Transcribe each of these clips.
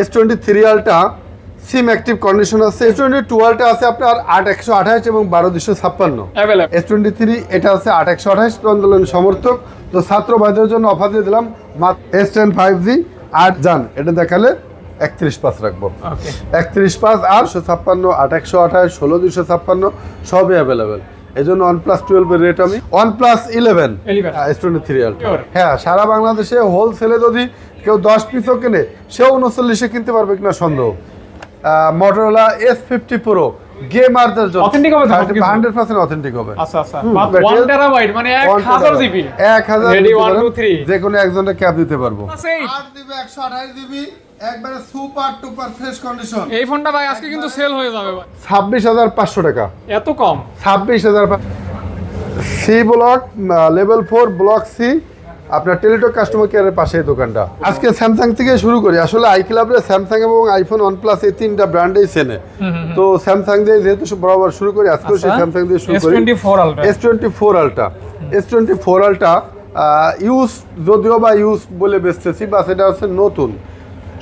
S twenty three ultra SIM active condition আছে। S twenty টুয়েলটা আছে আপনার আট একশো আঠাশ এবং বারো দুশো ছাপ্পান্ন। এস টোয়েন্টি থ্রি এটা আছে আট একশো আঠাশ আন্দোলন সমর্থক। তো ছাত্র ভাইদের জন্য অফার দিয়ে দিলাম এস টেন ফাইভ জি আট যান এটা দেখালে একত্রিশ পাঁচ রাখব। একত্রিশ পাঁচ আটশো ছাপ্পান্ন আট একশো আঠাশ ষোলো দুশো ছাপ্পান্ন সবই অ্যাভেলেবেল এই জন্য ওয়ান প্লাস টুয়েলভের রেট আমি plus 11 S twenty three Sure. হ্যাঁ সারা বাংলাদেশে হোলসেলে যদি কেউ দশ পিসও কেনে সেও উনচল্লিশে কিনতে পারবে কিনা সন্দেহ। এস ফিফটি প্রো গেমারদের জন্য। Authentic হবে তো সবকিছু? হান্ড্রেড পার্সেন্ট অথেন্টিক হবে। আচ্ছা আচ্ছা। হুম, মাত্র battery- 1 টেরাবাইট মানে 1000 জিবি এক হাজার Ready, দিতে one, পারেন। two, three. যে কোনো একজনের ক্যাব দিতে পারব। আছে এই- আট জিবি একশো আঠাশ জিবি একবারে সুপার টুপার ফ্রেশ কন্ডিশন। এই ফোনটা ভাই আজকে কিন্তু সেল হয়ে যাবে ভাই। ছাব্বিশ হাজার পাঁচশো টাকা। এত কম। ছাব্বিশ হাজার C block level four block C আপনার টেলিটক কাস্টমার কেয়ারের পাশে দোকানটা। আজকে স্যামসাং থেকে শুরু করি। আসলে আই ক্লাবের স্যামসাং এবং আইফোন ওয়ান প্লাস এই তিনটা ব্র্যান্ডেই চেনে। তো স্যামসাং দিয়ে যেহেতু বরাবর শুরু করি আজকেও সেই আচ্ছা। স্যামসাং দিয়ে শুরু করি। S24 Ultra S twenty four ultra S twenty four ultra use যদিও বা ইউজ বলে বেচতেছি বা সেটা হচ্ছে নতুন।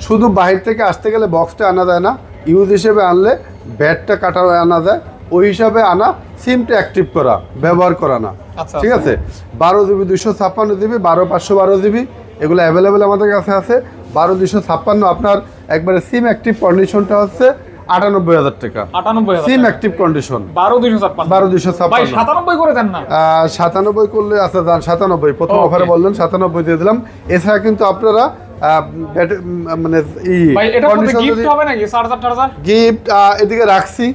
শুধু বাহির থেকে আসতে গেলে বক্সটা আনা যায় না ইউজ হিসেবে আনলে ব্যাটটা কাটা আনা যায় ওই হিসাবে আনা সিমটা অ্যাক্টিভ করা ব্যবহার করা না। আচ্ছা, ঠিক আছে? বারো জিবি দুশো ছাপ্পান্ন জিবি বারো পাঁচশো বারো জিবি এগুলো অ্যাভেলেবেল আমাদের কাছে আছে। বারো দুশো ছাপ্পান্ন আপনার একবারে সিম অ্যাক্টিভ কন্ডিশনটা হচ্ছে আটানব্বই হাজার টাকা। 98000 সিম অ্যাক্টিভ কন্ডিশন 12256 বারো দুশো ছাপ্পান্ন। 97 করে দেন না। সাতানব্বই করলে আচ্ছা সাতানব্বই। প্রথম অফারে বললেন সাতানব্বই দিয়ে দিলাম। এছাড়া কিন্তু আপনারা মানে গিফট এদিকে রাখছি।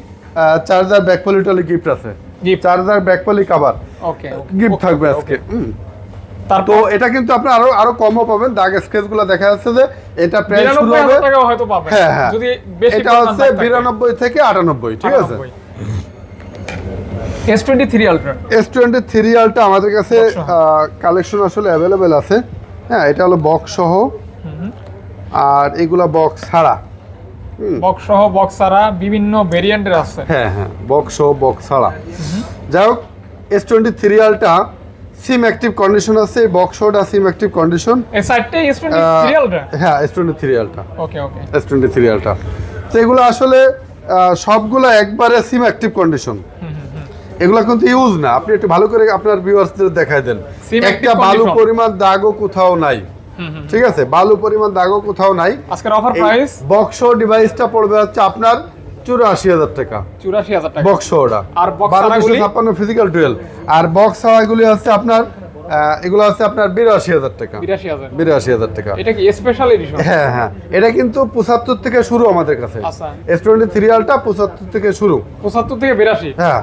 চার্জার টলি গিফট আছে. চার্জার কাভার গিফট থাকবে আজকে। তো এটা কিন্তু আপনি আরও আরও কমও পাবেন। দাগ স্কেচগুলো দেখা যাচ্ছে যে এটা প্রায় শুরু হবে। হয়তো পাবেন। হ্যাঁ হ্যাঁ। যদি বেশি এটা হচ্ছে বিরানব্বই থেকে আটানব্বই ঠিক আছে? S23 Ultra S twenty three আলটা আমাদের কাছে কালেকশন আসলে অ্যাভেলেবেল আছে। হ্যাঁ এটা হলো বক্স সহ। আর এগুলা বক্স ছাড়া। বক্স সহ বক্স ছাড়া বিভিন্ন ভেরিয়েন্টের আছে। হ্যাঁ হ্যাঁ বক্স সহ বক্স ছাড়া। যাই হোক S twenty three ultra SIM active condition আছে বক্স সহটা সিম অ্যাক্টিভ কন্ডিশন এই সাইডটাই S23 Ultra হ্যাঁ S twenty three ultra okay okay S twenty three ultra তো এগুলো আসলে সবগুলো একবারে সিম অ্যাক্টিভ কন্ডিশন এগুলো কিন্তু ইউজ না। আপনি একটু ভালো করে আপনার ভিউয়ার্সদের দেখায় দেন। একটা ভালো। পরিমাণ দাগও কোথাও নাই। ঠিক আছে? বালু পরিমাণ দাগও কোথাও নাই। আজকের অফার প্রাইস বক্স ডিভাইসটা পড়বে হচ্ছে আপনার চুরাশি হাজার টাকা। 84000 টাকা। বক্স ওটা আর box বারো দুশো ছাড়াগুলি? ছাপ্পান্ন ফিজিক্যাল টুয়েলভ আর বক্স হাওয়াগুলি হচ্ছে আপনার এগুলো হচ্ছে আপনার বিরাশি হাজার টাকা। বিরাশি হাজার। টাকা। এটা কি স্পেশাল এডিশন হ্যাঁ হ্যাঁ। এটা কিন্তু পঁচাত্তর থেকে শুরু আমাদের কাছে। আচ্ছা। এস টোয়েন্টি থ্রি আলটা পঁচাত্তর থেকে শুরু। 75 থেকে 82 হ্যাঁ।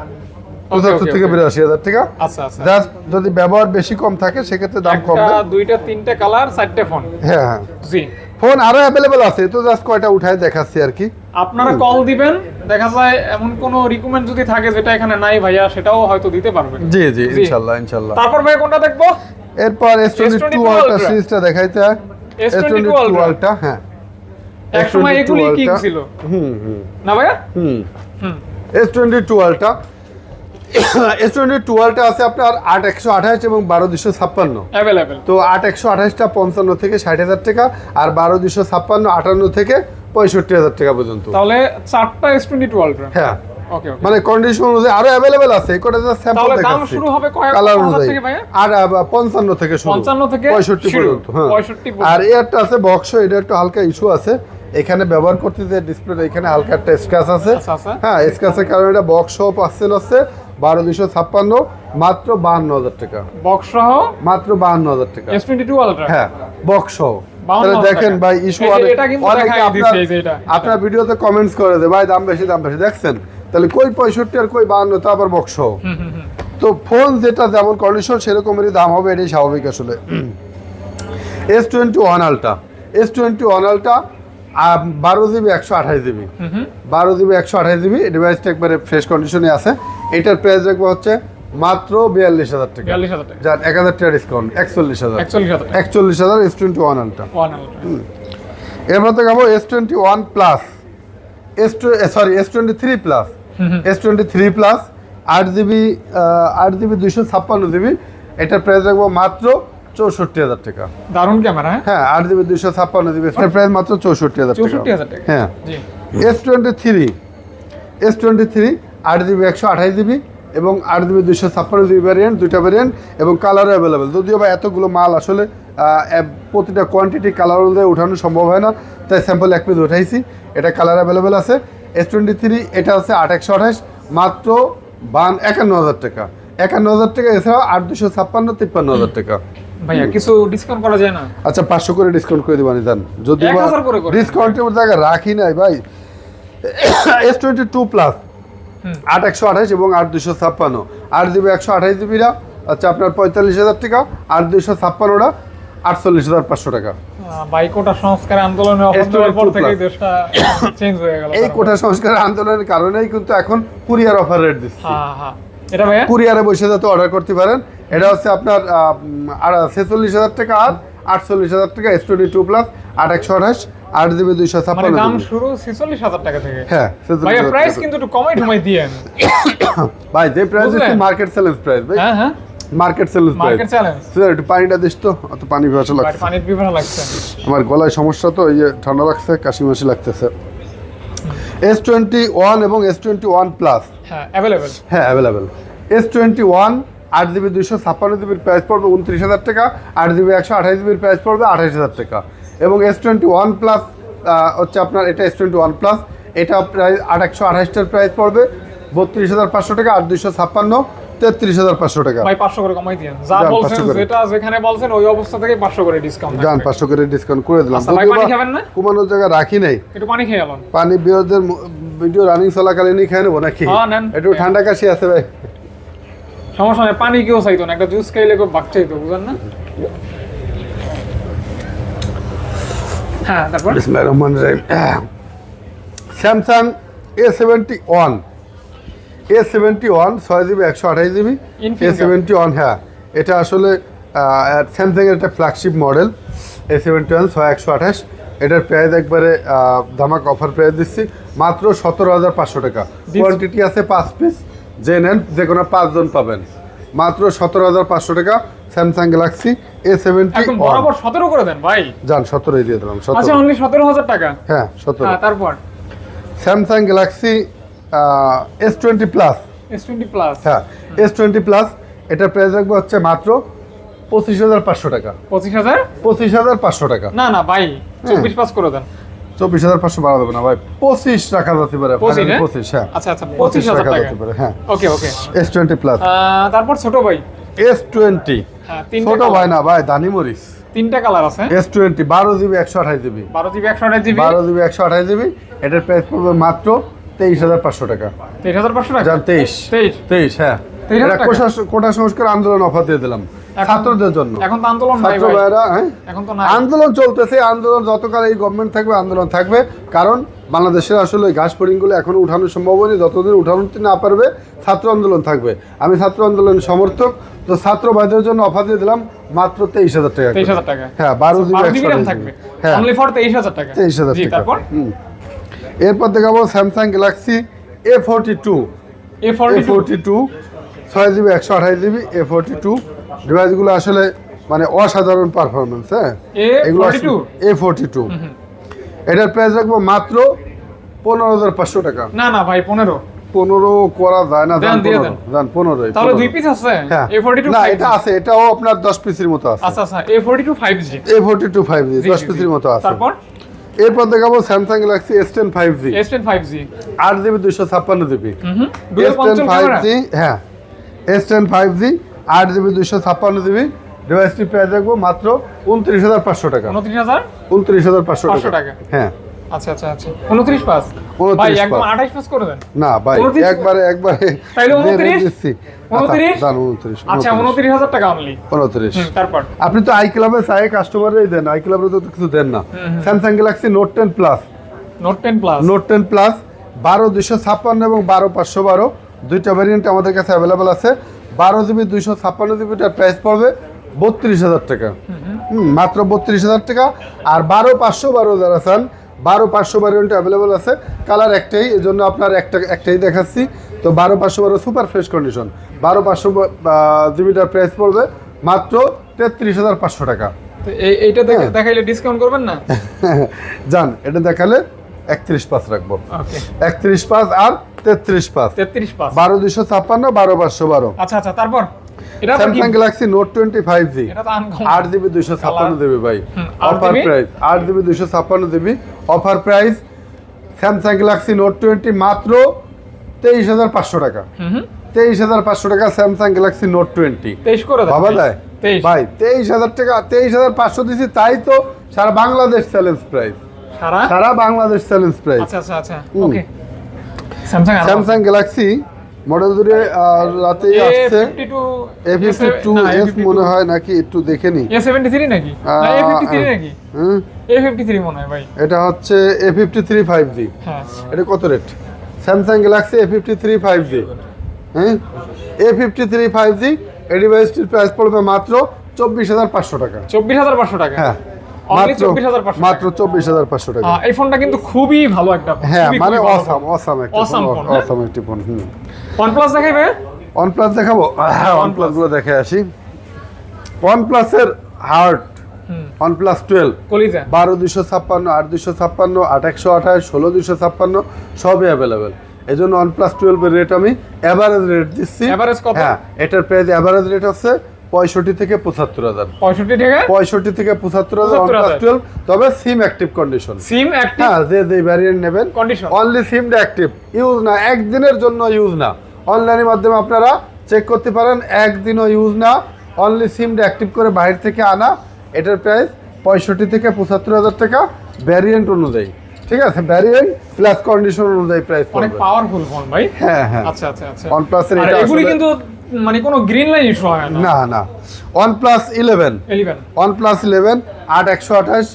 পঁচাত্তর থেকে বিরাশি হাজার টাকা আচ্ছা আচ্ছা। জাস্ট যদি ব্যবহার বেশি কম থাকে সেক্ষেত্রে দাম কমবে। দুইটা তিনটা কালার চারটে ফোন হ্যাঁ হ্যাঁ। জি। ফোন আরও অ্যাভেলেবেল আছে তো জাস্ট কয়টা উঠায় দেখাচ্ছি আর কি। আপনারা কল দিবেন দেখা যায় এমন কোন রিকমেন্ড যদি থাকে যেটা এখানে নাই ভাইয়া সেটাও হয়তো দিতে পারবেন। জি জি। ইনশাল্লাহ ইনশাল্লাহ। তারপর ভাই কোনটা দেখব? এরপর এস টোয়েন্টি S22 আলটা Ultra। সিরিজটা দেখাইতে। S22 twenty two Ultra। আলটা হ্যাঁ। এক সময় S22 এগুলি কিং। ছিল। হুম হুম। না ভাইয়া? হুম। হুম। S twenty two ultra S twenty two ultra আছে আপনার আট একশো আঠাশ এবং বারো দুশো ছাপ্পান্ন। অ্যাভেলেবেল তো আট একশো আঠাশটা পঞ্চান্ন থেকে ষাট হাজার টাকা আর বারো দুশো ছাপ্পান্ন আটান্ন থেকে পঁয়ষট্টি হাজার টাকা পর্যন্ত। তাহলে চারটা এস টোয়েন্টি হ্যাঁ। মানে কন্ডিশন অনুযায়ী আরও অ্যাভেলেবেল আছে কটা স্যাম্পল দাম দেখাচ্ছি। শুরু হবে কালার অনুযায়ী। আর আহ, পঞ্চান্ন থেকে শুরু। 55 থেকে পঁয়ষট্টি শুরু। পর্যন্ত হ্যাঁ। 65 পর্যন্ত। আর এরটা আছে বক্স এটা একটু হালকা ইস্যু আছে। এখানে ব্যবহার করতে যে ডিসপ্লে এখানে হালকা একটা স্ক্র্যাচ আছে। হ্যাঁ স্ক্র্যাচের কারণে এটা বক্স সহ পার্সেল আছে বারো দুশো ছাপ্পান্ন মাত্র বাহান্ন হাজার টাকা। বক্স সহ মাত্র বাহান্ন হাজার টাকা। এস টোয়েন্টি টু আলট্রা হ্যাঁ বক্স সহ তাহলে দেখেন ভাই ইস্যু অনেক আপনার ভিডিওতে কমেন্টস করে দেয় ভাই দাম বেশি দাম বেশি। দেখছেন? তাহলে কই পঁয়ষট্টি আর কই বাহান্ন তা আবার বক্স তো ফোন যেটা যেমন কন্ডিশন সেরকমেরই দাম হবে এটাই স্বাভাবিক আসলে। S twenty one ultra S twenty one ultra বারো জিবি একশো আঠাশ জিবি। বারো জিবি একশো আঠাশ জিবি। ডিভাইসটা একবারে ফ্রেশ কন্ডিশনে আছে। এটার প্রাইস রাখব হচ্ছে মাত্র বিয়াল্লিশ হাজার টাকা। যার এক হাজার টাকা ডিসকাউন্ট একচল্লিশ হাজার। একচল্লিশ হাজার এস টোয়েন্টি ওয়ান আলটা এরপর যাব S twenty one plus S sorry S twenty three plus S twenty three plus আট জিবি আট জিবি দুইশো ছাপ্পান্ন জিবি। এটার প্রাইস রাখব মাত্র চৌষট্টি হাজার টাকা। দারুণ ক্যামেরা হ্যাঁ? হ্যাঁ আট জিবি দুইশো ছাপ্পান্ন জিবি প্রাইস মাত্র চৌষট্টি হাজার চৌষট্টি হাজার টাকা। হ্যাঁ। S twenty three S twenty three আট জিবি একশো আঠাশ জিবি এবং আট জিবি দুশো ছাপ্পান্ন জিবি ভ্যারিয়েন্ট দুইটা ভ্যারিয়েন্ট এবং কালারও অ্যাভেলেবেল যদিও বা এতগুলো মাল আসলে প্রতিটা কোয়ান্টিটি কালার অনুযায়ী উঠানো সম্ভব হয় না তাই স্যাম্পল এক পিস উঠাইছি। এটা কালার অ্যাভেলেবেল আছে। এস টোয়েন্টি থ্রি এটা আছে আট একশো আঠাশ মাত্র বান একান্ন হাজার টাকা। একান্ন হাজার টাকা এছাড়াও আট দুশো ছাপ্পান্ন তিপ্পান্ন হাজার টাকা। ভাইয়া কিছু ডিসকাউন্ট করা যায় না? আচ্ছা করে ডিসকাউন্ট করে দিবানি জান যদি এক হাজার করে করে। ডিসকাউন্টের জায়গা রাখি নাই ভাই। এস টোয়েন্টি টু প্লাস আট একশো আঠাশ এবং আট দুশো ছাপ্পান্ন। আট জিবি একশো আঠাশ জিবিরা আচ্ছা আপনার পঁয়তাল্লিশ হাজার টাকা আট দুশো ছাপ্পান্নটা আটচল্লিশ হাজার পাঁচশো টাকা। বাইকোটা সংস্কার আন্দোলনে অপর S22 দেওয়ার পর plus। দেশটা চেঞ্জ হয়ে গেল এই কোটা সংস্কার আন্দোলনের কারণেই কিন্তু এখন কুরিয়ার অফার রেট দিচ্ছে। হ্যাঁ হ্যাঁ। এটা ভাইয়া? কুরিয়ারে বসে যাতে অর্ডার করতে পারেন। এটা হচ্ছে আপনার ছেচল্লিশ হাজার টাকা আর আটচল্লিশ হাজার টাকা এস টোয়েন্টি টু প্লাস আট একশো আঠাশ আট জিবি দুইশো মানে ছাপ্পান্ন দাম শুরু ছেচল্লিশ হাজার টাকা থেকে। হ্যাঁ 46,000 ভাইয়া প্রাইস কিন্তু একটু কমাই ভাই যে প্রাইস মার্কেট সেলেন্স প্রাইস ভাই। হ্যাঁ হ্যাঁ। মার্কেট সেলেন্স মার্কেট চ্যালেঞ্জ একটু পানিটা দিস তো অত পানি ভাসা লাগছে। পানির লাগছে। আমার গলায় সমস্যা তো এই যে ঠান্ডা লাগছে কাশি মাসি লাগতেছে। এস টোয়েন্টি ওয়ান এবং এস টোয়েন্টি ওয়ান প্লাস হ্যাঁ অ্যাভেলেবেল হ্যাঁ অ্যাভেলেবেল এস টোয়েন্টি ওয়ান আট জিবি দুইশো ছাপ্পান্ন জিবির প্রাইস পড়বে উনত্রিশ হাজার টাকা, আট জিবি একশো আঠাশ জিবির প্রাইস পড়বে আঠাশ হাজার টাকা। এবং এস টোয়েন্টি ওয়ান প্লাস হচ্ছে আপনার এটা এস টোয়েন্টি ওয়ান প্লাস এটা প্রাইস আট একশো আঠাশটার প্রাইস পড়বে, বত্রিশ হাজার পাঁচশো টাকা, আট দুইশো ছাপ্পান্ন। তেত্রিশ হাজার পাঁচশো টাকা। ভাই পাঁচশো করে কমাই দিয়েন। যা বলছেন যেটা যেখানে বলছেন ওই অবস্থা থেকে পাঁচশো করে ডিসকাউন্ট যান পাঁচশো করে ডিসকাউন্ট করে দিলাম। আচ্ছা, ভাই, যদিও পানি বা খাবেন না? কমানোর জায়গা রাখি নাই। একটু পানি খেয়ে এলাম পানি বিরোধের ভিডিও রানিং চলাকালীনই খেয়ে নেব নাকি? হ্যাঁ, একটু ঠান্ডা কাশি আছে ভাই। সমস্যা নেই পানি কেউ চাইতো না। একটা জুস খাইলে কেউ বাক চাইতো বুঝলেন না? হ্যাঁ তারপর? বিসমিল্লাহির রহমানির রহিম। Samsung A seventy one A seventy one ছয় জিবি একশো আঠাশ জিবি। এ সেভেন্টি ওয়ান হ্যাঁ। এটা আসলে স্যামসাংয়ের একটা flagship model A seventy one ছয় একশো আঠাশ। এটার প্রাইস একবারে ধামাক অফার প্রাইস দিচ্ছি। মাত্র সতেরো হাজার পাঁচশো টাকা। কোয়ান্টিটি আছে পাঁচ পিস যে নেন যে কোনো পাঁচজন পাবেন। মাত্র সতেরো হাজার পাঁচশো টাকা স্যামসাং গ্যালাক্সি এ সেভেন্টি বরাবর সতেরো করে দেন ভাই। যান সতেরোই দিয়ে দিলাম আচ্ছা সতেরো অনলি সতেরো হাজার টাকা? হ্যাঁ সতেরো। হ্যাঁ তারপর? Samsung Galaxy S twenty plus S twenty plus হ্যাঁ এস টোয়েন্টি প্লাস এটার প্রাইস রাখব হচ্ছে মাত্র পঁচিশ হাজার পাঁচশো টাকা। পঁচিশ হাজার? পঁচিশ হাজার পাঁচশো টাকা। না না ভাই চব্বিশ পাস করে দেন। চব্বিশ হাজার পাঁচশো বাড়া দেবে না ভাই। পঁচিশ রাখা যেতে পারে পঁচিশ, হ্যাঁ? পঁচিশ হ্যাঁ। আচ্ছা আচ্ছা পঁচিশ রাখা টাকা। যেতে পারে হ্যাঁ। Okay okay. S twenty plus তারপর ছোট ভাই। এস টোয়েন্টি হ্যাঁ তিনটা ছোট ভাই না ভাই দানি মরিস তিনটা কালার আছে। এস টোয়েন্টি বারো জিবি একশো আঠাশ জিবি। বারো জিবি একশো আঠাশ জিবি। বারো জিবি একশো আঠাশ জিবি। এটার প্রাইস পড়বে মাত্র তেইশ হাজার পাঁচশো টাকা। তেইশ হাজার পাঁচশো টাকা? তেইশ। তেইশ? তেইশ হ্যাঁ। 23,000 এটা কোটা- সংস্কার আন্দোলন অফার দিয়ে দিলাম। ছাত্রদের জন্য। এখন তো আন্দোলন ছাত্র হ্যাঁ? এখন তো আন্দোলন চলতেছে আন্দোলন যতকাল এই গভর্নমেন্ট থাকবে আন্দোলন থাকবে। কারণ বাংলাদেশের আসলে ঘাস ফড়িংগুলো এখন উঠানো সম্ভব হয়নি যতদিন উঠানো না পারবে ছাত্র আন্দোলন থাকবে। আমি ছাত্র আন্দোলনের সমর্থক। তো ছাত্র ভাইদের জন্য অফার দিয়ে দিলাম মাত্র তেইশ হাজার টাকা তেইশ হাজার টাকা? হ্যাঁ বারো জিবি থাকবে। হ্যাঁ। তেইশ হাজার টাকা? তেইশ হাজার টাকা। এরপর দেখাবো Samsung Galaxy A forty two A forty two ছয় জিবি একশো আঠাশ জিবি এ ফোরটি টু ডিভাইসগুলো আসলে মানে অসাধারণ পারফরমেন্স হ্যাঁ? এগুলো এ ফোরটি টু এটার প্রাইস রাখব মাত্র পনেরো হাজার পাঁচশো টাকা। না না ভাই পনেরো। পনেরো করা যায় না জান পনেরো জান পনেরো তাহলে দুই পিস আছে? হ্যাঁ। না এটা আছে এটাও আপনার দশ পিসের মতো আছে। আচ্ছা আচ্ছা A forty two five G A forty two five G দশ পিসের মতো আছে। তারপর? এরপর দেখাবো Samsung Galaxy S ten five G S ten five G আট জিবি ছাপ্পান্ন GB S ten five G হ্যাঁ। এস টেন ফাইভ জি আট জিবি ছাপ্পান্ন জিবি ডিভাইসটি প্রায় দেখব মাত্র উনত্রিশ হাজার পাঁচশো টাকা। উনত্রিশ হাজার উনত্রিশ হাজার পাঁচশো 500 টাকা টাকা। হ্যাঁ। আচ্ছা আচ্ছা আচ্ছা। উনত্রিশ পাস 29 ভাই একদম pass। আঠাইশ পাস করে দেন। না ভাই একবারে একবারে তাইলে 29? 29? আচ্ছা উনত্রিশ? হাজার টাকা অনলি উনত্রিশ। তারপর? আপনি তো আই ক্লাবে চাই দেন। আই ক্লাবে তো কিছু দেন না। Samsung Galaxy Note plus note plus note ten plus বারো দুশো ছাপ্পান্ন এবং বারো পাঁচশো বারো। দুইটা ভ্যারিয়েন্ট আমাদের কাছে অ্যাভেলেবেল আছে। বারো জিবি দুইশো ছাপ্পান্ন জিবিটার প্রাইস পড়বে বত্রিশ হাজার টাকা। হুম, মাত্র বত্রিশ হাজার টাকা। আর বারো পাঁচশো বারো যারা চান বারো পাঁচশো ভ্যারিয়েন্ট অ্যাভেলেবেল আছে। কালার একটাই এই জন্য আপনার একটা একটাই দেখাচ্ছি। তো বারো পাঁচশো বারো সুপার ফ্রেশ কন্ডিশন বারো পাঁচশো জিবিটার প্রাইস পড়বে মাত্র তেত্রিশ হাজার পাঁচশো টাকা। তো এইটা দেখে- হ্যাঁ। দেখাইলে ডিসকাউন্ট করবেন না? যান এটা দেখালে একত্রিশ পাঁচ রাখব। একত্রিশ পাঁচ আর তেত্রিশ পাঁচ। তেত্রিশ পাঁচ। বারো দুশো ছাপ্পান্ন বারো পাঁচশো বারো। আচ্ছা আচ্ছা তারপর? Samsung Galaxy Note twenty five G আট জিবি দুইশো ছাপ্পান্ন। দেবে ভাই। অফার প্রাইস আট জিবি দুইশো ছাপ্পান্ন দেবি। Offer price Samsung Galaxy Note twenty মাত্র তেইশ হাজার পাঁচশো টাকা। তেইশ হাজার পাঁচশো টাকা স্যামসাং গ্যালাক্সি নোট টোয়েন্টি তেইশ করে ভাবা ভাই। যায় ভাই তেইশ হাজার টাকা তেইশ হাজার পাঁচশো দিছি তাই তো সারা বাংলাদেশ চ্যালেঞ্জ প্রাইস সারা? সারা বাংলাদেশ চ্যালেঞ্জ প্রাইস আচ্ছা আচ্ছা আচ্ছা। ওকে স্যামসাং গ্যালাক্সি মডেল দূরে রাতেই আসছে। এ ফিফটি টু এস মনে হয় নাকি একটু দেখে নি। এ সেভেন্টি থ্রি নাকি আহ, এ ফিফটি থ্রি নাকি? হুম, এ ফিফটি থ্রি মনে হয় ভাই। এটা হচ্ছে A fifty three five G হ্যাঁ। এটা কত rate? Samsung Galaxy A fifty three five G হ্যাঁ A fifty three five G এই ডিভাইসটির প্রাইস পড়বে মাত্র চব্বিশ হাজার পাঁচশো টাকা। চব্বিশ হাজার পাঁচশো টাকা। হ্যাঁ। মাত্র চব্বিশ হাজার পাঁচশো টাকা। এই ফোনটা কিন্তু খুবই ভালো একটা হ্যাঁ মানে অসাম অসাম একটা phone, হ্যাঁ? অসাম একটি ফোন হুম। OnePlus দেখাবে ওয়ানপ্লাস দেখাবো? হ্যাঁ ওয়ানপ্লাসগুলো দেখে আসি। ওয়ানপ্লাসের হার্ট ওয়ানপ্লাস টুয়েলভ বারো দুশো ছাপ্পান্ন আট দুশো ছাপ্পান্ন আট একশো আঠাশ ষোলো দুশো ছাপ্পান্ন সবই অ্যাভেলেবেল এই জন্য ওয়ানপ্লাস টুয়েলভের রেট আমি অ্যাভারেজ রেট দিচ্ছি? হ্যাঁ এটার প্রাইস অ্যাভারেজ রেট হচ্ছে পঁয়ষট্টি থেকে পঁচাত্তর হাজার। পঁয়ষট্টি টাকা পঁয়ষট্টি থেকে পঁচাত্তর হাজার 75,000 ওয়ানপ্লাস টুয়েলভ তবে SIM active condition SIM active হ্যাঁ যে যে ভ্যারিয়েন্ট নেবেন কন্ডিশন অনলি সিমটা অ্যাক্টিভ ইউজ না একদিনের জন্য ইউজ না। অনলাইনের মাধ্যমে আপনারা চেক করতে পারেন একদিনও ইউজ না। অনলি সিমটা অ্যাক্টিভ করে বাইরে থেকে আনা। এটার প্রাইস পঁয়ষট্টি থেকে পঁচাত্তর হাজার টাকা ভ্যারিয়েন্ট অনুযায়ী। ঠিক আছে? ভ্যারিয়েন্ট প্লাস কন্ডিশন অনুযায়ী প্রাইস অনেক পাওয়ারফুল ফোন ভাই। হ্যাঁ হ্যাঁ। আচ্ছা আচ্ছা আচ্ছা। এর এটা এগুলি কিন্তু মানে কোনো গ্রিন লাইন ইস্যু হয় না। না ওয়ান প্লাস ইলেভেন আট একশো আঠাশ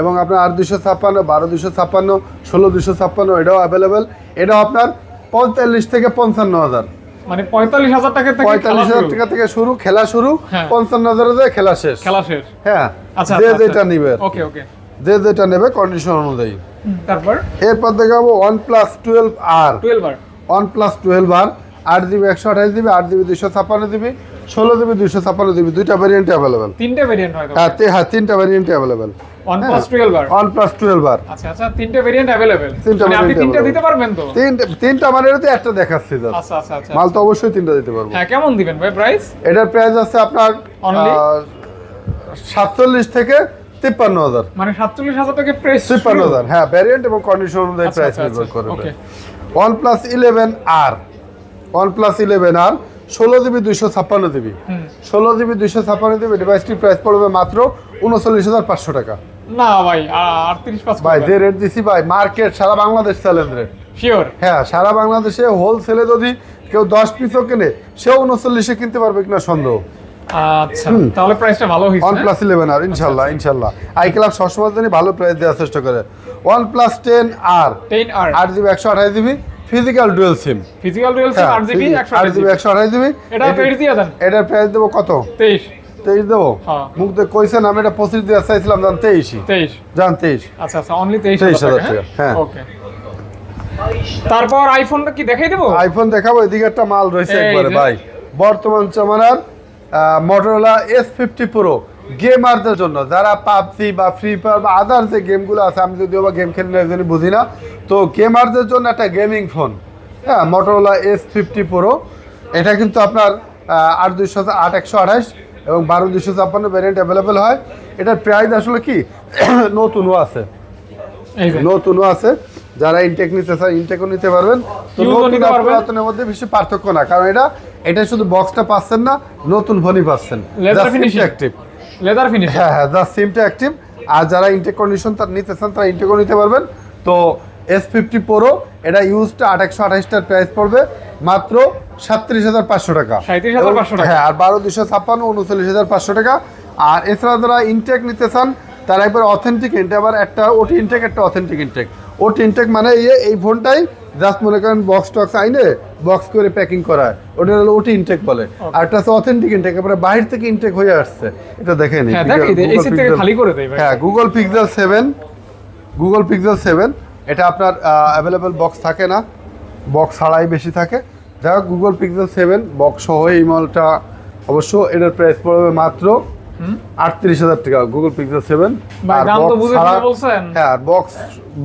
এবং আপনার আট দুশো ছাপ্পান্ন বারো দুশো ছাপ্পান্ন ষোলো দুশো ছাপ্পান্ন এটাও অ্যাভেলেবেল এটাও আপনার পঁয়তাল্লিশ থেকে পঞ্চান্ন হাজার। মানে পঁয়তাল্লিশ হাজার টাকা থেকে পঁয়তাল্লিশ হাজার টাকা থেকে শুরু খেলা শুরু হ্যাঁ। পঞ্চান্ন হাজারে খেলা শেষ। খেলা শেষ। হ্যাঁ আচ্ছা যে আচ্ছা, যেটা। নিবে। ওকে ওকে যে যেটা নেবে কন্ডিশন অনুযায়ী। তারপর? এরপর দেখাবো OnePlus twelve R twelve R OnePlus twelve R আট জিবি একশো আঠাশ জিবি আট জিবি দুশো ছাপ্পান্ন জিবি ষোলো জিবি দুশো ছাপ্পান্ন জিবি দুইটা ভ্যারিয়েন্ট অ্যাভেলেবেল তিনটে ভেরিয়েন্ট হ্যাঁ হ্যাঁ তিনটা ভ্যারিয়েন্ট অ্যাভেলেবেল আচ্ছা আচ্ছা অ্যাভেলেবেল মানে আপনি তিনটে দিতে পারবেন তো? তিনটা তিনটা মানে একটা দেখাচ্ছি just। আচ্ছা মাল তো অবশ্যই তিনটা দিতে পারব। হ্যাঁ কেমন দিবেন ভাই প্রাইস এটার প্রাইস আছে আপনার? সাতচল্লিশ থেকে তিপ্পান্ন হাজার। মানে সাতচল্লিশ হাজার প্রাইস তিপ্পান্ন হাজার হ্যাঁ ভ্যারিয়েন্ট এবং কন্ডিশন অনুযায়ী প্রাইস নির্ভর করবে। OnePlus eleven R OnePlus eleven R ষোলো জিবি দুইশো ছাপ্পান্ন জিবি। ষোলো জিবি দুইশো ছাপ্পান্ন জিবি ডিভাইসটির প্রাইস পড়বে মাত্র উনচল্লিশ হাজার পাঁচশো টাকা। না ভাই আটত্রিশ পাঁচ ভাই যে রেট দিছি ভাই মার্কেট সারা বাংলাদেশ চ্যালেঞ্জ রেট শিওর হ্যাঁ সারা বাংলাদেশে হোলসেলে যদি কেউ দশ পিসও কেনে সেও উনচল্লিশে কিনতে পারবে কিনা সন্দেহ। আচ্ছা তাহলে প্রাইসটা ভালো ওয়ান প্লাস ইলেভেন আর ইনশাল্লাহ ইনশাল্লাহ আই ক্লাব সবসময় জন্য ভালো প্রাইস দেওয়ার চেষ্টা করে। OnePlus ten R ten R আট জিবি একশো আঠাশ GB. Physical dual SIM physical dual SIM আট জিবি একশো আট জিবি একশো আঠাশ জিবি এটা পেড দিয়ে দেন। এটার প্রাইস দেবো কত? তেইশ। তেইশ দেবো? হ্যাঁ। মুখ দিয়ে কইছেন আমি এটা পঁচিশ দিয়ে চাইছিলাম জান তেইশই। তেইশ। জান তেইশ। আচ্ছা আচ্ছা অনলি তেইশ 23,000 টাকা, হ্যাঁ। ওকে তারপর আইফোনটা কি দেখাই দেবো? আইফোন দেখাবো এদিকে একটা মাল রয়েছে একবারে ভাই। বর্তমান জমানার মোটরোলা এস ফিফটি প্রো গেমারদের জন্য। যারা পাবজি বা ফ্রি ফায়ার বা আদার যে গেমগুলো আছে আমি যদিও বা গেম খেলি না একজনই বুঝি না। তো গেমারদের জন্য একটা গেমিং ফোন হ্যাঁ মোটরোলা এস ফিফটি প্রো এটা কিন্তু আপনার আট দুইশো আট একশো আঠাশ এবং বারো দুইশো ছাপ্পান্ন ভ্যারিয়েন্ট অ্যাভেলেবেল হয়। এটার প্রাইস আসলে কি? নতুনও আছে। নতুনও আছে। যারা ইনটেক নিতে চান ইনটেকও নিতে পারবেন। তো নতুন। পুরাতনের মধ্যে বেশি পার্থক্য না। কারণ এটা এটা শুধু বক্সটা পাচ্ছেন না নতুন ফোনই পাচ্ছেন। অ্যাক্টিভ লেদার ফিনিশ হ্যাঁ হ্যাঁ জাস্ট সিমটা অ্যাক্টিভ আর যারা ইনটেক কন্ডিশন তার নিতে চান তারা ইনটেকও নিতে পারবেন। তো এস ফিফটি প্রো এটা ইউজটা আট একশো আঠাশটার প্রাইস পড়বে মাত্র সাতত্রিশ হাজার পাঁচশো টাকা। 37,500 টাকা। হ্যাঁ আর বারো দুশো ছাপ্পান্ন উনচল্লিশ হাজার পাঁচশো টাকা। আর এছাড়া যারা ইনটেক নিতে চান তারা একবার অথেন্টিক ইনটেক আবার একটা ওটি ইনটেক একটা অথেন্টিক ইনটেক ওটি ইনটেক মানে ইয়ে এই ফোনটাই জাস্ট মনে করেন বক্স টক্স আইনে বক্স করে প্যাকিং করা হয় ওটা হলো ওটি ইনটেক বলে। আর একটা হচ্ছে অথেন্টিক ইনটেক এবারে বাইরে থেকে ইনটেক হয়ে আসছে। এটা দেখেন হ্যাঁ হ্যাঁ Google Pixel seven Google Pixel seven এটা আপনার অ্যাভেলেবেল বক্স থাকে না। বক্স ছাড়াই বেশি থাকে। যাই হোক গুগল পিক্সেল সেভেন বক্স সহ এই মলটা অবশ্য এটার প্রাইস পড়বে মাত্র আটত্রিশ হাজার টাকা গুগল পিক্সেল সেভেন হ্যাঁ বক্স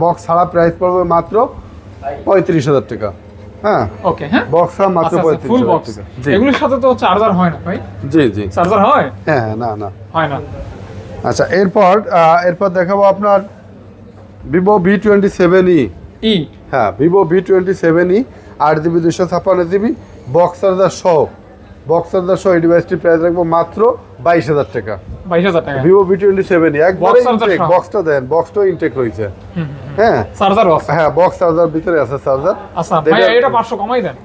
বক্স ছাড়া প্রাইস পড়বে মাত্র পঁয়ত্রিশ হাজার টাকা। হ্যাঁ। ওকে হ্যাঁ। বক্স মাত্র আচ্ছা পঁয়ত্রিশ ফুল হাজার বক্স টাকা। জি। এগুলোর সাথে তো চার্জার হয় না ভাই। জি জি। চার্জার হয়? হ্যাঁ হ্যাঁ, না না। হয় না। আচ্ছা এরপর এরপর দেখাবো আপনার Vivo V twenty seven E E হ্যাঁ Vivo V twenty seven E আট জিবি দুশো ছাপ্পান্ন জিবি বক্স চার্জার সহ। বক্স চার্জার সহ এই ডিভাইসটির প্রাইস রাখব মাত্র বাইশ হাজার টাকা। বাইশ হাজার টাকা। ভিভো ভি টোয়েন্টি সেভেন একবারে ইনটেক বক্সটা দেন বক্সটাও ইনটেক রয়েছে। হ্যাঁ? চার্জারও আছে হ্যাঁ বক্স চার্জার ভিতরে আছে চার্জার আচ্ছা ভাই এটা- এটা পাঁচশো কমাই দেন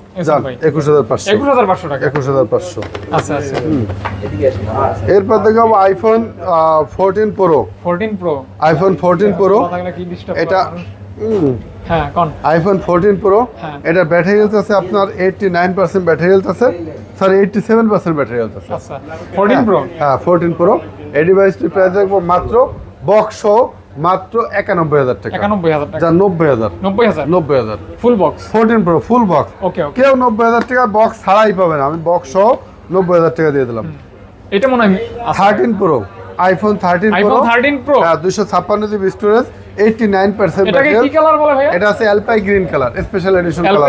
একুশ হাজার পাঁচশো। একুশ হাজার পাঁচশো টাকা। একুশ হাজার পাঁচশো। আচ্ছা আচ্ছা। এরপর দেখাবো iPhone fourteen pro fourteen pro iPhone fourteen pro এটা হ্যাঁ কোন? IPhone fourteen pro. এটা ব্যাটারি হেলথ আছে আপনার eighty nine percent battery health আছে। Sorry eighty seven percent battery আচ্ছা ফোরটিন প্রো হ্যাঁ ফোরটিন প্রো এই ডিভাইসটির প্রাইস রাখব মাত্র বক্স মাত্র একানব্বই হাজার টাকা। একানব্বই হাজার যা নব্বই হাজার। নব্বই হাজার? নব্বই হাজার। Full box fourteen pro full box okay কেউ নব্বই হাজার টাকা বক্স ছাড়াই পাবে না। আমি বক্স সহ নব্বই হাজার টাকা দিয়ে দিলাম। এটা মনে হয় thirteen pro iPhone thirteen pro thirteen pro হ্যাঁ দুশো ছাপ্পান্ন GB storage eighty nine percent এটা আছে alpine green colour special edition colour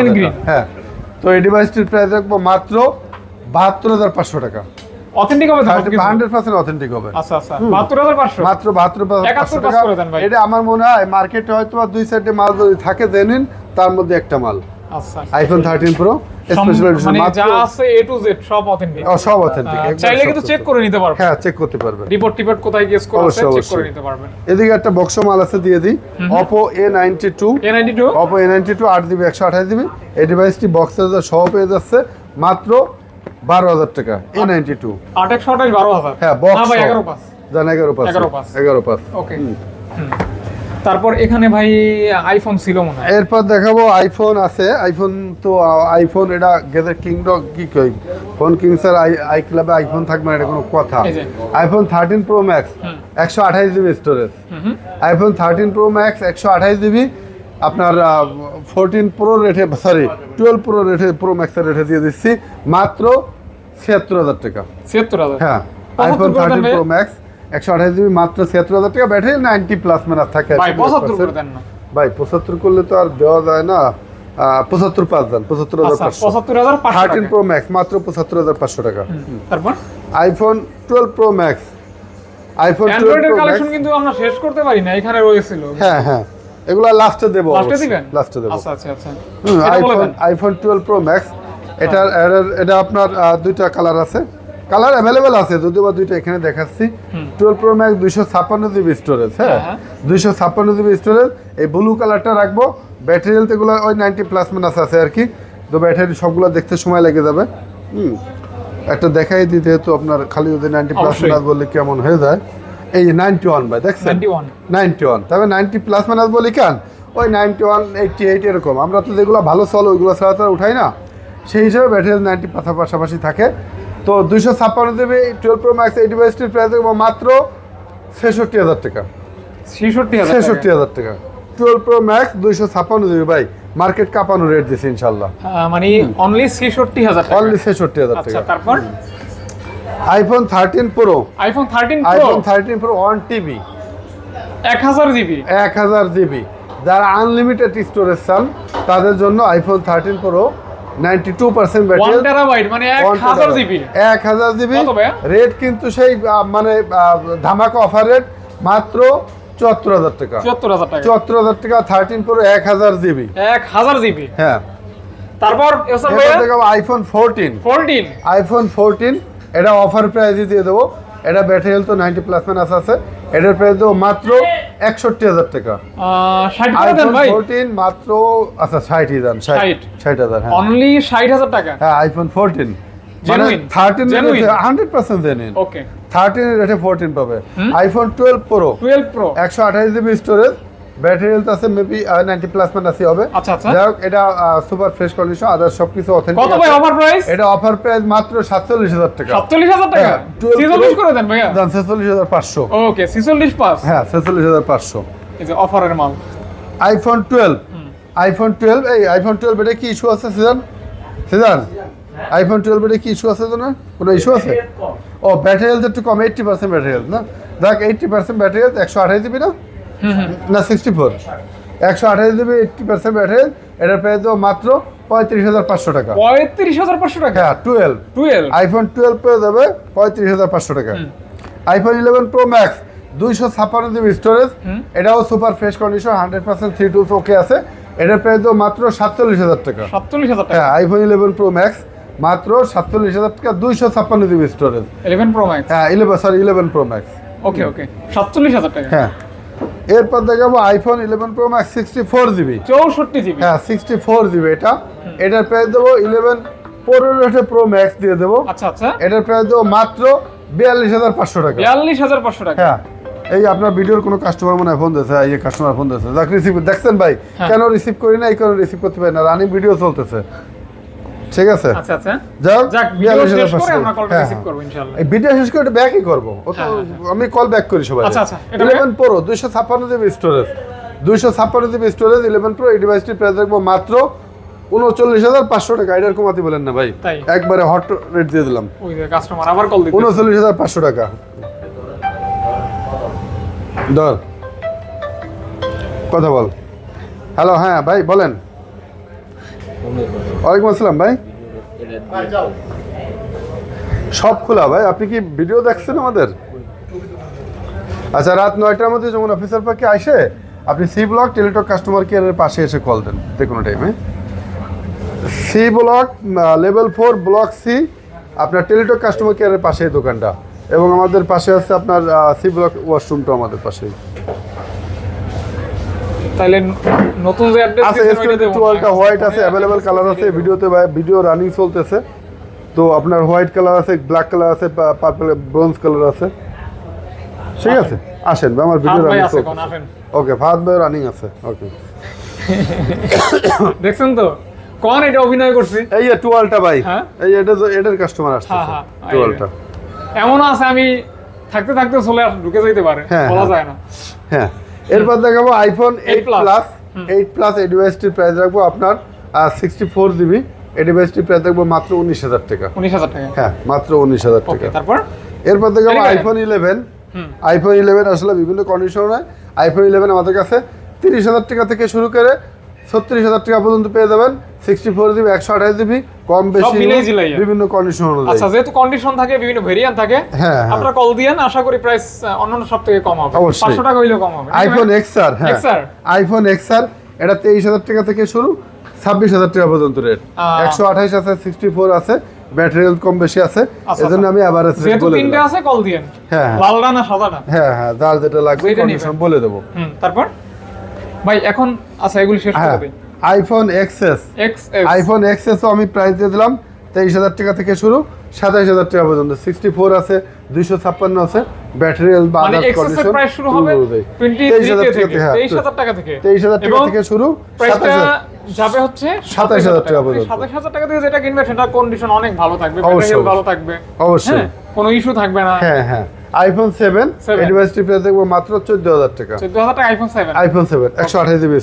হ্যাঁ। তো এই ডিভাইসটির প্রাইস রাখব মাত্র বাহাত্তর হাজার পাঁচশো টাকা। অথেন্টিক হবে হান্ড্রেড পার্সেন্ট অথেন্টিক হবে। আচ্ছা আচ্ছা। বাহাত্তর হাজার পাঁচশো? মাত্র বাহাত্তর হাজার পাঁচশো 71 টাকা করে দেন ভাই। এটা আমার মনে হয় মার্কেটে হয়তো দুই সাইডে মাল যদি থাকে জেনুইন তার মধ্যে একটা মাল। আচ্ছা। IPhone thirteen pro special edition যা আছে এ টু জেড সব অথেন্টিক সব অথেন্টিক চাইলে কিন্তু চেক করে নিতে পারবেন। হ্যাঁ চেক করতে পারবেন। রিপোর্ট টিপোর্ট কোথায় গেস করে আছে অবশ্যই, চেক করে নিতে পারবেন। এদিকে একটা বক্স মাল আছে দিয়ে দিই। এই ডিভাইসটি সহ পেয়ে যাচ্ছে মাত্র বারো হাজার টাকা এ নাইনটি টু একশো আঠাশ বারো হাজার। হ্যাঁ বক্স ভাই এগারো পাঁচ। জান এগারো পাঁচ। 11 পাঁচ। এগারো পাঁচ। ওকে তারপর এখানে ভাই আইফোন ছিল মনে হয়। এরপর দেখাবো আইফোন আছে। আইফোন তো আইফোন এটা গেদের কিংডম কি কই? ফোন কিংসের আই আই ক্লাবে আইফোন থাকবে না এটা কোনো কথা। IPhone thirteen pro max. একশো আঠাশ GB storage. IPhone thirteen pro max একশো আঠাশ জিবি আপনার ফোরটিন প্রো রেটে সরি টুয়েলভ প্রো রেটে প্রো ম্যাক্সের রেটে দিয়ে দিচ্ছি মাত্র ছিয়াত্তর হাজার টাকা। ছিয়াত্তর হাজার? হ্যাঁ আইফোন থার্টিন প্রো ম্যাক্স একশো আঠাশ জিবি মাত্র ছিয়াত্তর হাজার টাকা। ব্যাটারি নাইনটি প্লাস মাইনাস থাকে। ভাই 80% পঁচাত্তর করলে তো আর দেওয়া যায় না। পঁচাত্তর পাঁচ দেন পঁচাত্তর হাজার আচ্ছা পাঁচশো। পঁচাত্তর হাজার পাঁচশো থার্টিন প্রো ম্যাক্স মাত্র পঁচাত্তর হাজার পাঁচশো টাকা। তারপর? IPhone twelve pro max iPhone twelve pro max কিন্তু আমরা শেষ করতে পারি না এখানে রয়েছিল। হ্যাঁ হ্যাঁ। এগুলো লাস্টে দেবো লাস্টে দিবেন? লাস্টে দেবো। আচ্ছা আচ্ছা আচ্ছা। IPhone iPhone twelve pro max এটার- এটা আপনার দুইটা কালার আছে। কালার অ্যাভেলেবেল আছে যদিও বা দুইটা এখানে দেখাচ্ছি। টুয়েলভ প্রো ম্যাক্স দুইশো ছাপ্পান্ন জিবি স্টোরেজ হ্যাঁ? হ্যাঁ। দুইশো ছাপ্পান্ন জিবি স্টোরেজ এই ব্লু কালারটা রাখব। ব্যাটারি হেলথ এগুলো ওই নাইনটি প্লাস মাইনাস আছে আর কি। তো ব্যাটারি সবগুলো দেখতে সময় লেগে যাবে। হুম একটা দেখাই দিতে যেহেতু আপনার খালি যদি নাইনটি প্লাস। মাইনাস বললে কেমন হয়ে যায়। এই যে নাইনটি ওয়ান ভাই দেখছেন? নাইনটি ওয়ান তবে নাইনটি প্লাস মাইনাস বলি কেন? ওই নাইনটি ওয়ান এইটটি এইট এরকম। আমরা তো যেগুলো ভালো চলে ওইগুলো ছাড়া তো উঠাই না। সেই হিসেবে ব্যাটারি নাইনটি পাশাপাশি থাকে। তো দুইশো ছাপ্পান্ন জিবি টুয়েলভ প্রো ম্যাক্স এই ডিভাইসটির প্রাইস মাত্র ছেষট্টি হাজার টাকা। ছেষট্টি ছেষট্টি হাজার টাকা। টুয়েলভ প্রো ম্যাক্স দুইশো ছাপ্পান্ন জিবি ভাই মার্কেট কাঁপানো রেট দিচ্ছে ইনশাল্লাহ মানে অনলি ছেষট্টি হাজার অনলি ছেষট্টি হাজার আচ্ছা টাকা। তারপর? IPhone thirteen pro iPhone thirteen iPhone thirteen pro one TB এক হাজার জিবি এক হাজার জিবি যারা আনলিমিটেড স্টোরেজ চান তাদের জন্য iPhone thirteen pro ninety two percent battery মানে এক হাজার জিবি? রেট কিন্তু সেই মানে ধামাকা অফার রেট মাত্র চুয়াত্তর হাজার টাকা। চুয়াত্তর হাজার টাকা। চুয়াত্তর হাজার টাকা থার্টিন প্রো এক হাজার জিবি এক হাজার জিবি হ্যাঁ। তারপর iPhone fourteen fourteen iPhone fourteen এটা অফার প্রাইসে দিয়ে দেবো। এটা battery health ninety plus minus আছে। এটার প্রাইস দেবো মাত্র একষট্টি হাজার টাকা। ফোরটিন মাত্র আচ্ছা ষাট 60 ষাট হাজার হ্যাঁ। অনলি ষাট হাজার টাকা? হ্যাঁ আইফোন ফোরটিন মানে thirteen hundred percent genuine okay thirteen রেটে ফোরটিন পাবে। IPhone twelve pro twelve pro একশো আঠাশ জিবি স্টোরেজ ব্যাটারি হেলথ আছে মেবি নাইনটি প্লাস মাইনাসই হবে। আচ্ছা আচ্ছা। যাই হোক এটা সুপার ফ্রেশ কন্ডিশন আদার সব কিছু কত ভাই অফার প্রাইস এটা অফার প্রাইস মাত্র সাতচল্লিশ হাজার টাকা। সাতচল্লিশ হাজার টাকা? হ্যাঁ, 12 করে দেন ভাইয়া। ওকে ছেচল্লিশ পাস হ্যাঁ এই যে অফারের মাল। আইফোন টুয়েলভ আইফোন টুয়েলভ এই আইফোন টুয়েলভ এটা কি ইস্যু আছে সিজন? সিজন? আইফোন টুয়েলভ এর কি ইস্যু আছে তো না কোনো ইস্যু আছে? ও ব্যাটারি হেলথ একটু কম এইটটি পার্সেন্ট ব্যাটারি হেলথ না? দেখ এইটটি পার্সেন্ট ব্যাটারি হেলথ একশো আঠাশ দিবি না? না সিক্সটি ফোর একশো আঠাশ দিবি এইটটি পার্সেন্ট ব্যাটারি এটার প্রাইস দেবো মাত্র পঁয়ত্রিশ হাজার পাঁচশো টাকা। পঁয়ত্রিশ হাজার পাঁচশো টাকা? হ্যাঁ টুয়েলভ টুয়েলভ আইফোন টুয়েলভ পেয়ে যাবে পঁয়ত্রিশ হাজার পাঁচশো টাকা। আইফোন ইলেভেন প্রো ম্যাক্স দুইশো ছাপ্পান্ন জিবি স্টোরেজ এটাও super fresh condition hundred percent three two okay আছে। এটার প্রাইস দেবো মাত্র সাতচল্লিশ হাজার টাকা। সাতচল্লিশ হাজার টাকা। হ্যাঁ আইফোন ইলেভেন প্রো ম্যাক্স মাত্র সাতচল্লিশ হাজার টাকা দুইশো ছাপ্পান্ন GB storage eleven pro max হ্যাঁ eleven sorry eleven pro max okay okay সাতচল্লিশ হাজার টাকা। হ্যাঁ। এরপর দেখাবো iPhone eleven pro max sixty four GB চৌষট্টি জিবি হ্যাঁ সিক্সটি ফোর জিবি এটা এটার প্রাইস দেবো ইলেভেন পনেরো প্রো ম্যাক্স দিয়ে দেবো। আচ্ছা আচ্ছা। এটার প্রাইস দেবো মাত্র বিয়াল্লিশ হাজার পাঁচশো টাকা। বিয়াল্লিশ হাজার পাঁচশো টাকা। হ্যাঁ এই আপনার ভিডিওর কোনো কাস্টমার মনে ফোন দিয়েছে? এই কাস্টমার ফোন দিয়েছে। রিসিভ দেখছেন ভাই? হ্যাঁ। কেন রিসিভ করি না এই কারণে রিসিভ করতে পারি না। রানিং ভিডিও চলতেছে। ঠিক আছে? আচ্ছা আচ্ছা। যাক যাক ভিডিও শেষ করে আমরা হ্যাঁ, রিসিভ হ্যাঁ। করব ইনশাআল্লাহ। এই ভিডিও শেষ করে ব্যাকই করব। ও তো হ্যাঁ, হ্যাঁ, আমি কল ব্যাক করি সবাই। আচ্ছা, আচ্ছা, এটা ইলেভেন প্রো দুইশো ছাপ্পান্ন জিবি স্টোরেজ দুইশো ছাপ্পান্ন জিবি স্টোরেজ ইলেভেন প্রো এই ডিভাইসটির প্রাইস রাখব মাত্র উনচল্লিশ হাজার পাঁচশো টাকা। এটার কমাতে বলেন না ভাই। একবারে হট রেট দিয়ে দিলাম। কাস্টমার আবার কল উনচল্লিশ হাজার পাঁচশো টাকা। ধর। কথা বল। হ্যালো হ্যাঁ ভাই বলেন। ওয়ালাইকুম আসসালাম ভাই। সব খোলা ভাই, আপনি কি ভিডিও দেখছেন আমাদের? আচ্ছা রাত নয়টার মধ্যে যখন অফিসার পাকে আসে, আপনি সি ব্লক টেলিটক কাস্টমার কেয়ারের পাশে এসে কল দেন, যে কোনো টাইমে C block level four block C আপনার টেলিটক কাস্টমার কেয়ারের পাশে দোকানটা। এবং আমাদের পাশে আছে আপনার সি ব্লক ওয়াশরুমটা আমাদের পাশেই। তাইলে ন- নতুন যে অ্যাড্রেস আছে হোয়াইট আছে অ্যাভেলেবেল কালার আছে ভিডিওতে ভিডিও রানিং চলতেছে। তো আপনার হোয়াইট কালার আছে ব্ল্যাক কালার আছে পার্পল ব্রোঞ্জ কালার আছে। ঠিক আছে আসেন আমার ভিডিও রানিং ওকে ফাহাদ ভাই রানিং আছে ওকে দেখছেন তো? কোন এটা অভিনয় করছি? এই যে টুয়েলভটা ভাই হ্যাঁ? এই এটা এটার কাস্টমার আসছে টুয়েলভটা এমনও আছে আমি থাকতে থাকতে চলে আস ঢুকে যাইতে পারে হ্যাঁ, বলা হ্যাঁ। যায় না। হ্যাঁ। এরপর দেখাবো iPhone eight plus eight plus এই ডিভাইসটির প্রাইস রাখব আপনার সিক্সটি ফোর জিবি এই ডিভাইসটির প্রাইস রাখব মাত্র উনিশ হাজার টাকা। উনিশ হাজার টাকা। হ্যাঁ মাত্র উনিশ হাজার টাকা। তারপর? এরপর দেখাবো আইফোন ইলেভেন আইফোন ইলেভেন আসলে বিভিন্ন কন্ডিশন হয়। আইফোন ইলেভেন আমাদের কাছে তিরিশ হাজার টাকা থেকে শুরু করে ছত্রিশ হাজার টাকা পর্যন্ত পেয়ে যাবেন। সিক্সটি ফোর জিবি একশো আঠাশ জিবি কম বেশি বিভিন্ন কন্ডিশন আচ্ছা যেহেতু কন্ডিশন থাকে বিভিন্ন ভেরিয়েন্ট থাকে হ্যাঁ, হ্যাঁ। আপনারা কল দিয়েন আশা করি প্রাইস অন্যান্য সব থেকে কম হবে। অবশ্যই। পাঁচশো টাকা হইলেও কম হবে। আইফোন এক্স আর হ্যাঁ। আইফোন এক্স আর এটা তেইশ হাজার টাকা থেকে শুরু ছাব্বিশ হাজার টাকা পর্যন্ত রেট একশো আঠাইশ আছে সিক্সটি ফোর আছে ব্যাটারি হেলথ কম বেশি আছে আচ্ছা, এজন্য আমি বলে তিনটে আছে কল দিয়েন। হ্যাঁ, হ্যাঁ। লালটা না সাদাটা হ্যাঁ হ্যাঁ যার যেটা লাগবে কন্ডিশন বলে দেবো। তারপর? ভাই এখন আচ্ছা এগুলি শেষ হ্যাঁ করে দিই আইফোন এক্সএস এক্স আইফোন এক্সএসও আমি প্রাইস দিয়ে দিলাম তেইশ হাজার টাকা থেকে শুরু সাতাইশ হাজার টাকা পর্যন্ত। সিক্সটি ফোর আছে দুইশো ছাপ্পান্ন আছে ব্যাটারি বা মানে হবে তেইশ হাজার টাকা থেকে হ্যাঁ। 23000 টাকা থেকে। তেইশ হাজার টাকা থেকে শুরু সাতাইশ হাজার যাবে হচ্ছে 27,000 টাকা পর্যন্ত। সাতাশ হাজার টাকা থেকে যেটা কিনবে সেটা কন্ডিশন অনেক ভালো থাকবে ভালো থাকবে। অবশ্যই। হ্যাঁ কোনো ইস্যু থাকবে না। হ্যাঁ হ্যাঁ। আইফোন সেভেন ডিভাইসটি প্রাইস দেখব মাত্র চোদ্দ হাজার টাকা। চোদ্দ হাজার টাকা আইফোন সেভেন আইফোন সেভেন একশো আঠাশ জিবি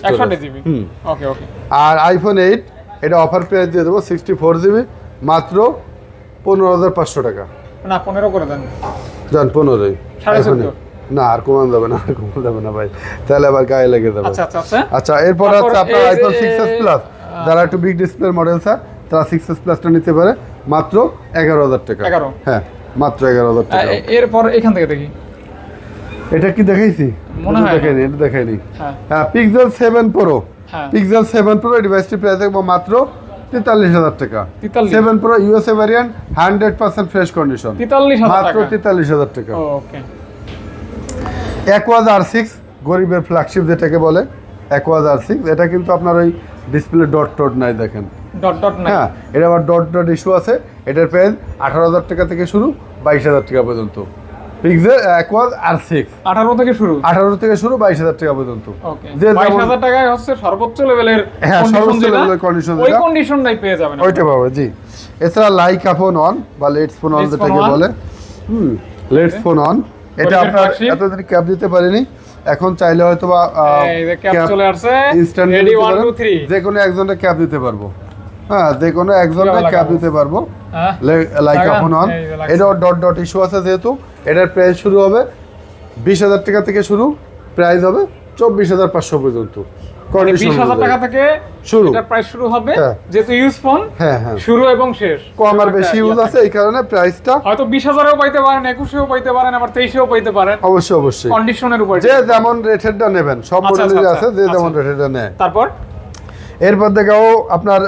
জিবি? হুম। ওকে ওকে আর আইফোন এইট এটা অফার প্রাইস দিয়ে দেবো সিক্সটি ফোর জিবি মাত্র পনেরো হাজার পাঁচশো টাকা। না পনেরো করে দেন। যান পনেরোই সাড়ে iPhone চোদ্দ। 8 না আর কমান যাবে না আর কমান যাবে না ভাই। তাহলে আবার গায়ে লেগে যাবে। আচ্ছা আচ্ছা আচ্ছা। আচ্ছা এরপর হচ্ছে আপনার আইফোন সিক্স এস প্লাস যারা একটু বিগ ডিসপ্লে মডেল স্যার তারা সিক্স এস প্লাসটা নিতে পারে মাত্র এগারো হাজার টাকা। 11 হ্যাঁ। মাত্র এগারো হাজার টাকা। এরপর এখান থেকে দেখি। এটা কি দেখাইছি? মনে হয় দেখাইনি এটা দেখাইনি। হ্যাঁ। পিক্সেল সেভেন প্রো হ্যাঁ। পিক্সেল সেভেন প্রো ডিভাইসটি প্রাইস দেখব মাত্র তেতাল্লিশ হাজার টাকা। 43 seven pro USA variant hundred percent fresh condition মাত্র টাকা। তেতাল্লিশ হাজার টাকা। ওকে অ্যাকোয়াজ আর সিক্স গরিবের ফ্ল্যাগশিপ যেটাকে বলে অ্যাকোয়াজ আর সিক্স এটা কিন্তু আপনার ওই ডিসপ্লে ডট টট নাই দেখেন। হ্যাঁ এটা আবার ডট ডট ইস্যু আছে। এটার প্রাইস আঠারো হাজার টাকা থেকে শুরু বাইশ হাজার টাকা পর্যন্ত। পিক্সেল অ্যাকোয়াজ আর সিক্স আঠারো থেকে শুরু? আঠারো থেকে শুরু বাইশ হাজার টাকা পর্যন্ত। যে বাইশ হাজার টাকায় হচ্ছে সর্বোচ্চ লেভেলের হ্যাঁ, সর্বোচ্চ যেটা, level ওই কন্ডিশনটাই পেয়ে যাবেন ওইটা পাবে জি। এছাড়া লাইক ফোন অন বা লেটস ফোন অন যেটাকে বলে। হুম লেটস ফোন অন এটা গরিবের আপনার এতদিন ক্যাপ দিতে পারিনি। এখন চাইলে হয়তো বা ক্যাপ চলে আসছে। ইনস্ট্যান্ট যে কোনো একজনের ক্যাপ দিতে পারব। হ্যাঁ যে কোনো একজনের লাগাবো? দিতে পারব হ্যাঁ লাইক? আপন অন এই যে লাগছে। এটা ডট ডট ইস্যু আছে যেহেতু এটার প্রাইস শুরু হবে বিশ হাজার টাকা থেকে শুরু প্রাইস হবে চব্বিশ হাজার পাঁচশো পর্যন্ত মানে। টাকা থেকে শুরু। প্রাইস শুরু হবে হ্যাঁ। যেহেতু ইউজ ফোন হ্যাঁ হ্যাঁ শুরু এবং শেষ কম আর বেশি ইউজ আছে এই কারণে প্রাইসটা হয়তো বিশ হাজারেও পাইতে পারেন একুশেও পাইতে পারেন আবার তেইশেও পাইতে পারেন অবশ্যই অবশ্যই কন্ডিশনের উপর যে যেমন রেটেরটা নেবেন সব আচ্ছা, আচ্ছা, আছে যে আচ্ছা। যেমন রেটেরটা নেয় তারপর এরপর দেখাও আপনার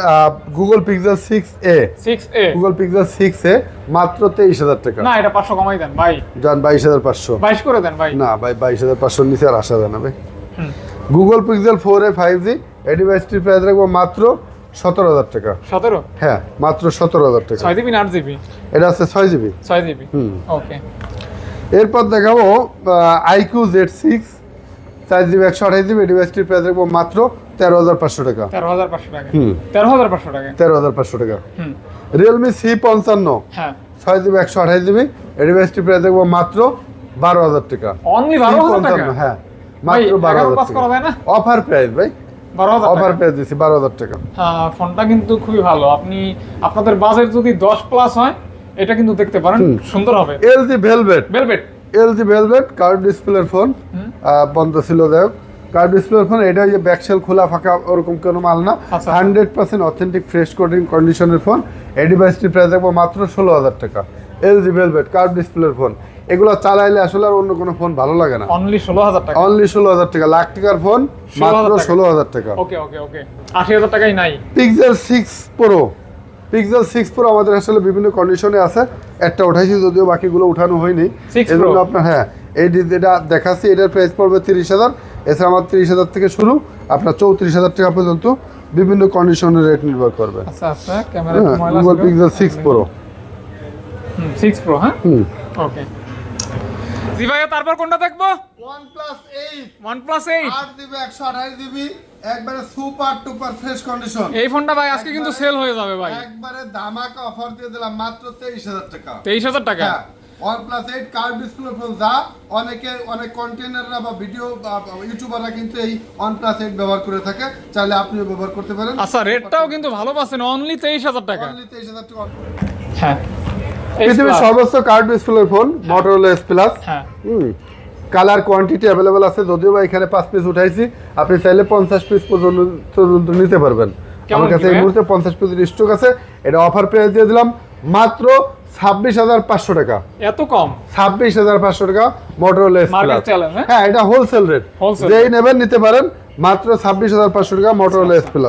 Google Pixel six A six A Google Pixel six A মাত্র তেইশ হাজার টাকা। না এটা পাঁচশো কমাই দেন ভাই। যান বাইশ হাজার পাঁচশো। বাইশ করে দেন ভাই। না ভাই বাইশ হাজার পাঁচশোর নিচে আর আসা যায় না ভাই। Google Pixel four A five G এই ডিভাইসটির প্রাইস রাখব মাত্র সতেরো হাজার টাকা। সতেরো? হ্যাঁ মাত্র সতেরো হাজার টাকা। ছয় জিবি না আট জিবি? এটা আছে ছয় জিবি। ছয় জিবি? হুম। ওকে। এরপর দেখাবো আইকিউ জেড সিক্স চার জিবি একশো আঠাশ জিবি ডিভাইসটির প্রাইস রাখব মাত্র তেরো হাজার পাঁচশো টাকা। তেরো হাজার পাঁচশো টাকা। হুম। তেরো হাজার পাঁচশো টাকা। তেরো হাজার পাঁচশো টাকা। হুম। রিয়েলমি সি পঞ্চান্ন। হ্যাঁ। ছয় জিবি একশো আঠাশ জিবি। ডিভাইসটির প্রাইস রাখব মাত্র বারো হাজার টাকা। অনলি বারো হাজার টাকা? হ্যাঁ। মাত্র বারো হাজার টাকা। অফার প্রাইস ভাই। অফার প্রাইস দিচ্ছি বারো হাজার টাকা। হ্যাঁ, ফোনটা কিন্তু খুবই ভালো। আপনি আপনাদের বাজেট যদি দশ প্লাস হয় এটা কিন্তু দেখতে পারেন। সুন্দর হবে। LG Velvet Velvet LG Velvet curved ডিসপ্লের ফোন বন্ধ ছিল যাই ফোন এটা যে খোলা ফাঁকা ওরকম কোনো মাল না। Hundred percent authentic fresh coding কন্ডিশনের ফোন এই দেখব মাত্র ষোলো হাজার টাকা। এলজি ভেলভেট কার্ড ডিসপ্লের ফোন। এগুলো চালাইলে আসলে আর অন্য কোনো ফোন ভালো লাগে না। অনলি ষোলো হাজার টাকা। অনলি ষোলো হাজার টাকা। লাখ টাকার ফোন মাত্র ষোলো হাজার টাকা। ওকে ওকে ওকে আশি হাজার টাকাই নাই। Pixel six pro Pixel six pro আমাদের আসলে বিভিন্ন কন্ডিশনে আছে। একটা উঠাইছি যদিও বাকিগুলো উঠানো হয়নি। 6 এই জন্য আপনার হ্যাঁ এই যেটা দেখাচ্ছি এটার প্রাইস পড়বে তিরিশ হাজার। এছাড়া আমার তিরিশ হাজার থেকে শুরু আপনার চৌত্রিশ হাজার টাকা পর্যন্ত বিভিন্ন কন্ডিশনের রেট নির্ভর করবে। আচ্ছা আচ্ছা ক্যামেরা হ্যাঁ Google Pixel six pro six pro হ্যাঁ? ওকে জি ভাইয়া তারপর কোনটা দেখব? একশো আঠাশ জিবি একবারে সুপার টুপার ফ্রেশ কন্ডিশন এই ফোনটা ভাই আজকে কিন্তু সেল হয়ে যাবে ভাই। একবারে ধামাকা অফার দিয়ে দিলাম মাত্র তেইশ হাজার টাকা। তেইশ হাজার টাকা? হ্যাঁ। OnePlus eight display phone যা অনেকে অনেক কন্টেনাররা বা ভিডিও ইউটিউবাররা কিন্তু এই ওয়ান প্লাস এইট ব্যবহার করে থাকে। চাইলে আপনিও ব্যবহার করতে পারেন। আচ্ছা রেটটাও কিন্তু ভালো পাচ্ছেন। অনলি তেইশ হাজার টাকা। অনলি তেইশ হাজার টাকা। হ্যাঁ। পৃথিবীর সর্বোচ্চ curved display phone Motorola S plus হ্যাঁ। হুম। কালার কোয়ান্টিটি অ্যাভেলেবেল আছে। যদিও বা এখানে পাঁচ পিস উঠাইছি আপনি চাইলে পঞ্চাশ পিস পর্যন্ত পর্যন্ত নিতে পারবেন। আমার কাছে এই মুহূর্তে পঞ্চাশ পিসের স্টক আছে। এটা অফার প্রাইস দিয়ে দিলাম। মাত্র ছাব্বিশ হাজার পাঁচশো টাকা। এত কম? ছাব্বিশ হাজার পাঁচশো টাকা মোটরোলা হ্যাঁ? হ্যাঁ এটা হোলসেল রেট যেই নেবেন নিতে পারেন মাত্র ছাব্বিশ হাজার পাঁচশো টাকা মোটরোলা